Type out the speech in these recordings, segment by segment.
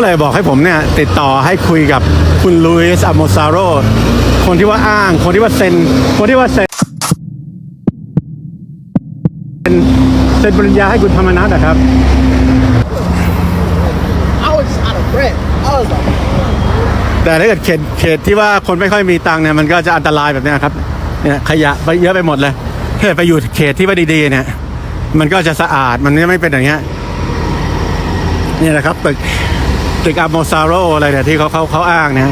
เขาก็เลยบอกให้ผมเนี่ยติดต่อให้คุยกับคุณลุยส์อโมซาโรคนที่ว่าอ้าง คนที่ว่าเซ็น คนที่ว่าเซ็นเซ็นปริญญาให้คุณธรรมนัฐนะครับ I was just out of breath. I was like, แต่ถ้าเกิดเขตเขตที่ว่าคนไม่ค่อยมีตังค์เนี่ยมันก็จะอันตรายแบบเนี้ยครับเนี่ยขยะไปเยอะไปหมดเลยถ้าเกิดไปอยู่เขตที่ว่าดีๆเนี่ย มันก็จะสะอาดมันจะไม่เป็นอย่างเงี้ยนี่แหละครับตึก ตึกอาโมซาโรอะไรเนี่ยที่เขาเขาเขาอ้างเนี่ย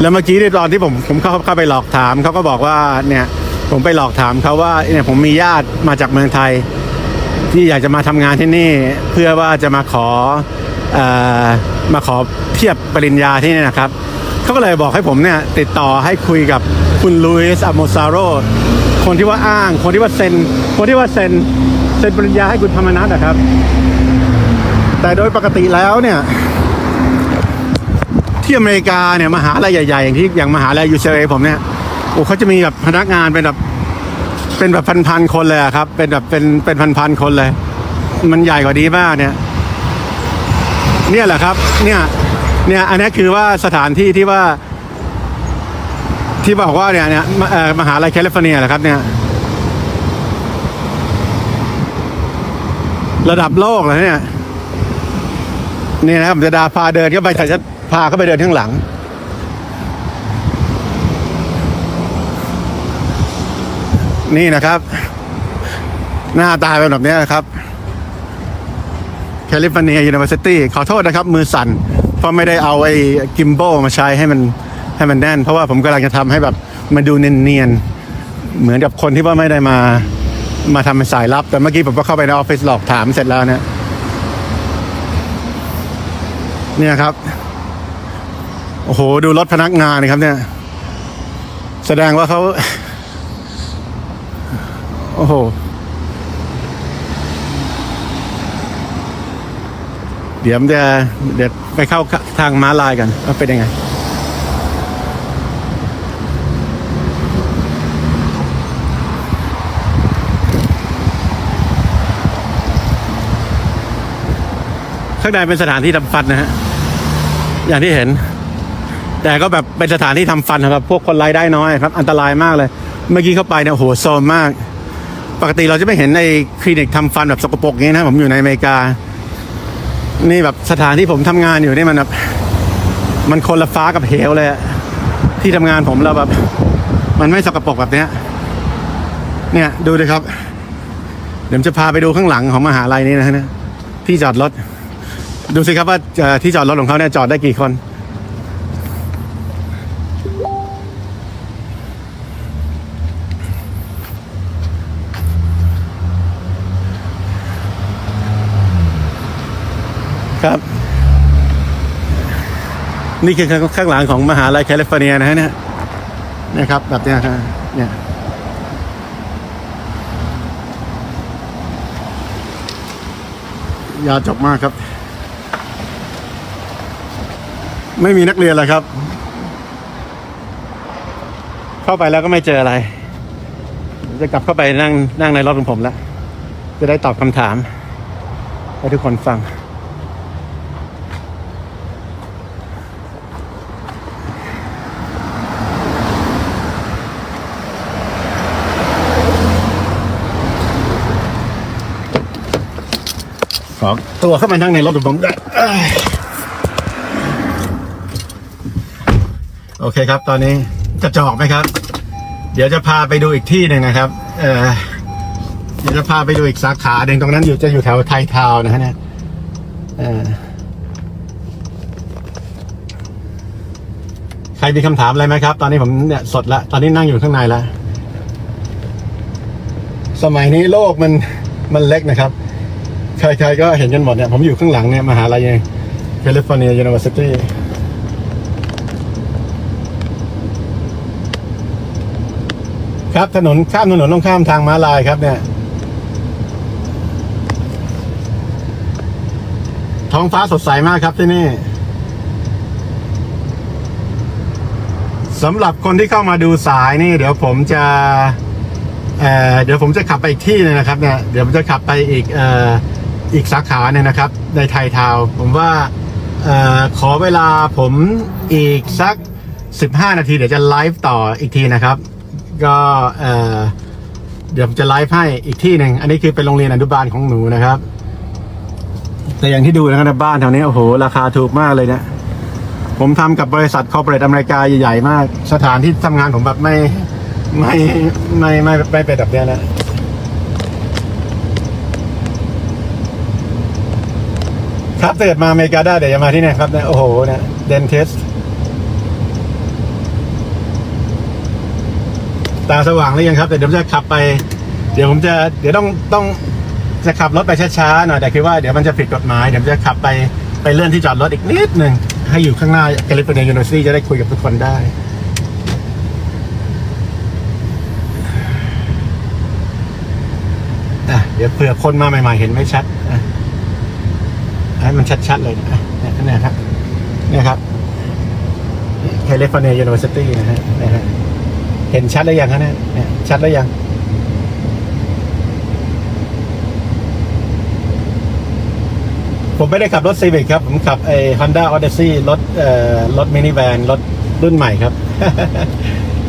แล้วเมื่อกี้ในตอนที่ผมผมเข้าเข้าไปหลอกถามเขาก็บอกว่าเนี่ยผมไปหลอกถามเขาว่าเนี่ยผมมีญาติมาจากเมืองไทย ที่อยากจะมาทำงานที่นี่ เพื่อว่าจะมาขอเออมาขอเทียบปริญญาที่นี่นะครับเขาก็เลยบอกให้ผมเนี่ยติดต่อให้คุยกับคุณลุยส์อโมซาโรคนที่ว่าอ้าง คนที่ว่าเซ็น คนที่ว่าเซ็นเซ็นปริญญาให้คุณธรรมนัฐนะครับ แต่โดยปกติแล้วเนี่ย ที่อเมริกาเนี่ยมหาลัยใหญ่ๆอย่างที่อย่างมหาลัย UCLA ผมเนี่ยโอ้เขาจะมีแบบพนักงานเป็นแบบเป็นแบบพันๆคนเลยครับ เป็นแบบเป็นเป็นพันๆคนเลย มันใหญ่กว่านี้มากเนี่ย เนี่ยแหละครับ เนี่ย เนี่ย อันนี้คือว่าสถานที่ที่ว่า ที่บอกว่าเนี่ยเนี่ยมมหาลัยแคลิฟอร์เนียแหละครับ เนี่ย ระดับโลกเลยเนี่ยนี่นะครับผมจะดาพาเดินเข้าไปแต่จะ พาเข้าไปเดินข้างหลัง นี่นะครับ หน้าตาเป็นแบบนี้นะครับแคลิฟอร์เนียยูนิเวอร์ซิตี้ขอโทษนะครับ มือสั่น เพราะไม่ได้เอาไอ้กิมโบมาใช้ให้มันให้มันแน่น เพราะว่าผมกำลังจะทำให้แบบมันดูเนียนๆ เหมือนกับคนที่ว่าไม่ได้มามาทำเป็นสายลับ แต่เมื่อกี้ผมก็เข้าไปในออฟฟิศหลอกถามเสร็จแล้วเนี่ยเนี่ยครับ โอ้โห ดูรถพนักงานนะครับเนี่ย แสดงว่าเขา โอ้โห เดี๋ยวมันจะเดี๋ยวไปเข้าทางม้าลายกันว่าเป็นยังไง ข้างในเป็นสถานที่ทำฟันนะฮะ อย่างที่เห็น แต่ก็แบบเป็นสถานที่ทำฟันสำหรับ พวกคนรายได้น้อยครับ อันตรายมากเลย เมื่อกี้เข้าไปเนี่ยโหโซมมาก ปกติเราจะไม่เห็นในคลินิกทำฟันแบบสกปรกอย่างนี้นะผมอยู่ในอเมริกา นี่แบบสถานที่ผมทำงานอยู่นี่มันแบบมันคนละฟ้ากับเหวเลยที่ทำงานผมเราแบบ มันไม่สกปรกแบบเนี้ย เนี่ยดูเลยครับ เดี๋ยวจะพาไปดูข้างหลังของมหาลัยนี้นะฮะที่จอดรถ ดูสิครับว่าที่จอดรถของเขาเนี่ยจอดได้กี่คน นี่คือข้างข้างหลังของมหาลัยแคลิฟอร์เนียนะฮะเนี่ยนะครับแบบเนี้ยเนี่ยยาวจบมากครับ ไม่มีนักเรียนเลยครับ เข้าไปแล้วก็ไม่เจออะไร จะกลับเข้าไปนั่งนั่งในรถของผมแล้ว จะได้ตอบคำถาม ให้ทุกคนฟัง ขอตัวเข้ามานั่งในรถผมได้โอเคครับ ตอนนี้จะจอกไหมครับ เดี๋ยวจะพาไปดูอีกที่หนึ่งนะครับ เออเดี๋ยวจะพาไปดูอีกสาขาหนึ่งตรงนั้นอยู่จะอยู่แถวไทยทาวน์นะฮะเนี่ยเออใครมีคำถามอะไรไหมครับ ตอนนี้ผมเนี่ยสดละ ตอนนี้นั่งอยู่ข้างในแล้วสมัยนี้โลกมันมันเล็กนะครับ ใครๆก็เห็นกันหมดเนี่ย ผมอยู่ข้างหลังเนี่ยมหาลัยแคลิฟอร์เนียยูนิเวอร์ซิตี้ครับถนนข้ามถนนต้องข้ามทางม้าลายครับเนี่ย ท้องฟ้าสดใสมากครับที่นี่สำหรับคนที่เข้ามาดูสายนี่ เดี๋ยวผมจะเอ่อเดี๋ยวผมจะขับไปอีกที่นึงนะครับเนี่ยเดี๋ยวผมจะขับไปอีกเอีกสาขาเนี่ยนะครับในไทยทาวผมว่าออขอเวลาผมอีกสัก 15 นาที เดี๋ยวจะไลฟ์ต่ออีกทีนะครับ ก็เดี๋ยวผมจะไลฟ์ให้อีกที่หนึ่งอันนี้คือเป็นโรงเรียนอนุบาลของหนูนะครับ แต่อย่างที่ดูนะครับบ้านแถวนี้โอ้โหราคาถูกมากเลยเนะผมทำกับบริษัทคอร์ปอเรทอเมริกาใหญ่ๆมาก สถานที่ทำงานผมแบบไม่ไม่ไม่ไม่ไม่ไม่เป็นแบบเนี้ยนะ ครับเกิดมาอเมริกาได้เดี๋ยวจะมาที่เนี่ยครับเนี่ยโอ้โหเนี่ยเดนเทสตาสว่างหรือยังครับ แต่เดี๋ยวผมจะขับไป เดี๋ยวผมจะเดี๋ยวต้องต้องจะขับรถไปช้าๆหน่อยแต่คือว่าเดี๋ยวมันจะผิดกฎหมายเดี๋ยวจะขับไปไปเลื่อนที่จอดรถอีกนิดหนึ่งให้อยู่ข้างหน้าแคลิฟอร์เนียยูนิเวอร์ซิตี้จะได้คุยกับทุกคนได้อะเดี๋ยวเผื่อคนมาใหม่ ๆ เห็นไม่ชัดอะ ให้มันชัดๆเลยนะเนี่ยครับเนี่ยครับแคลิฟอร์เนียยูนิเวอร์ซิตี้นะฮะนะฮะเห็นชัดแล้วยังฮะเนี่ยเนี่ชัดแล้วยังผมไม่ได้ขับรถซีวิ c ครับ ผมขับไอ้ Honda Odyssey รถเอ่อรถมินิแวนรถรุ่นใหม่ครับ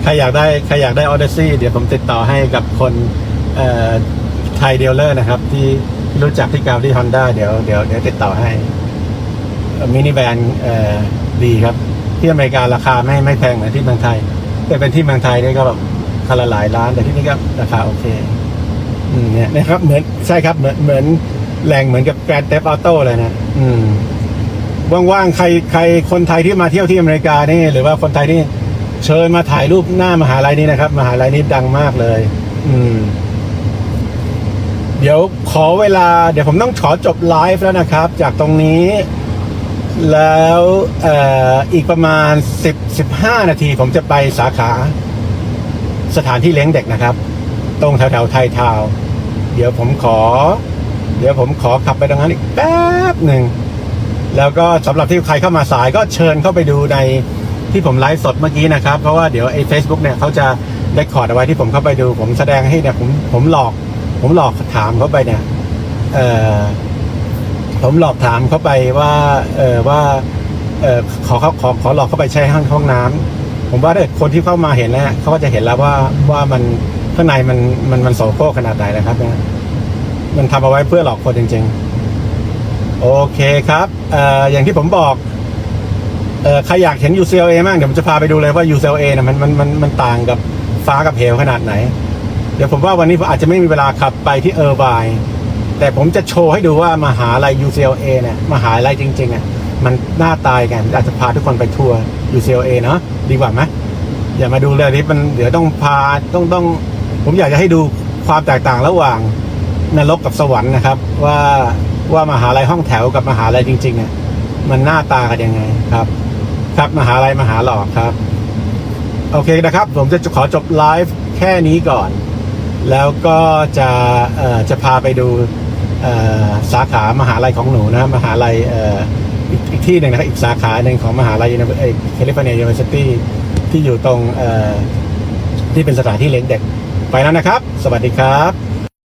ใครอยากได้ใครอยากได้ Odyssey เดี๋ยวผมติดต่อให้กับคนเอ่อไทยเดลเลอร์นะครับ ที่ รู้จักที่กาวที่ Honda เดี๋ยวเดี๋ยวเดี๋ยวติดต่อให้มินิแวนดีครับ ที่อเมริการาคาไม่ไม่แพงเหมือนที่เมืองไทย แต่เป็นที่เมืองไทยนี่ก็แบบคันละหลายล้าน แต่ที่นี่ก็ราคาโอเคอเนี่ยนะครับ เหมือนใช่ครับเหมือนเหมือนแหล่งเหมือนกับแกรนด์เทปออโต้เลยนะอืมว่างๆใครใครคนไทยที่มาเที่ยวที่อเมริกานี่ หรือว่าคนไทยที่เชิญมาถ่ายรูปหน้ามหาลัยนี้นะครับ มหาลัยนี้ดังมากเลย อืม เดี๋ยวขอเวลาเดี๋ยวผมต้องขอจบไลฟ์แล้วนะครับ จากตรงนี้ แล้วออีกประมาณสิบสิบห้านาที ผมจะไปสาขาสถานที่เลี้ยงเด็กนะครับ ตรงแถวแถวๆไทยทาวเดี๋ยวผมขอ เดี๋ยวผมขอขับไปตรงนั้นอีกแป๊บหนึ่ง แล้วก็สำหรับที่ใครเข้ามาสายก็เชิญเข้าไปดูในที่ผมไลฟ์สดเมื่อกี้นะครับ เพราะว่าเดี๋ยวไอ้ Facebook เนี่ยเขาจะได้คอร์ดเอาไว้ที่ผมเข้าไปดู ผมแสดงให้เนี่ยผมผมหลอก ผมหลอกถามเขาไปเนี่ยเออผมหลอกถามเขาไปว่า เออว่า เออขอเขาขอขอหลอกเขาไปใช้ห้องห้องน้ำผมว่าถ้าคนที่เข้ามาเห็นแล้วเขาก็จะเห็นแล้วว่าว่ามันข้างในมันมันมันโสโครกขนาดไหนนะครับเนี่ยมันทำเอาไว้เพื่อหลอกคนจริง ๆ โอเคครับเอ่ออย่างที่ผมบอกเอ่อใครอยากเห็น UCLA มั่งเดี๋ยวผมจะพาไปดูเลยว่า UCLA นะมันมันมันมันต่างกับฟ้ากับเหวขนาดไหน เดี๋ยวผมว่าวันนี้ผมอาจจะไม่มีเวลาขับไปที่เออร์ไบแต่ผมจะโชว์ให้ดูว่ามหาลัย UCLA เนี่ยมหาลัยจริงๆอะมันหน้าตายกันอาจจะพาทุกคนไปทัวร์ UCLA เนาะดีกว่าไหมอย่ามาดูเลยนี่มันเดี๋ยวต้องพาต้องต้อง ผมอยากจะให้ดูความแตกต่างระหว่างนรกกับสวรรค์นะครับ ว่าว่ามหาลัยห้องแถวกับมหาลัยจริงๆอะมันหน้าตากันยังไงครับ ครับมหาลัยมหาหลอกครับ โอเคนะครับ ผมจะขอจบไลฟ์แค่นี้ก่อน แล้วก็จะจะพาไปดูสาขามหาลัยของหนูนะมหาลัยอีกที่หนึ่งนะครับอีกสาขาหนึ่งของมหาลัยแคลิฟอร์เนียยูนิเวอร์ซิตี้ที่อยู่ตรงที่เป็นสถานที่เลี้ยงเด็กไปแล้วนะครับ สวัสดีครับ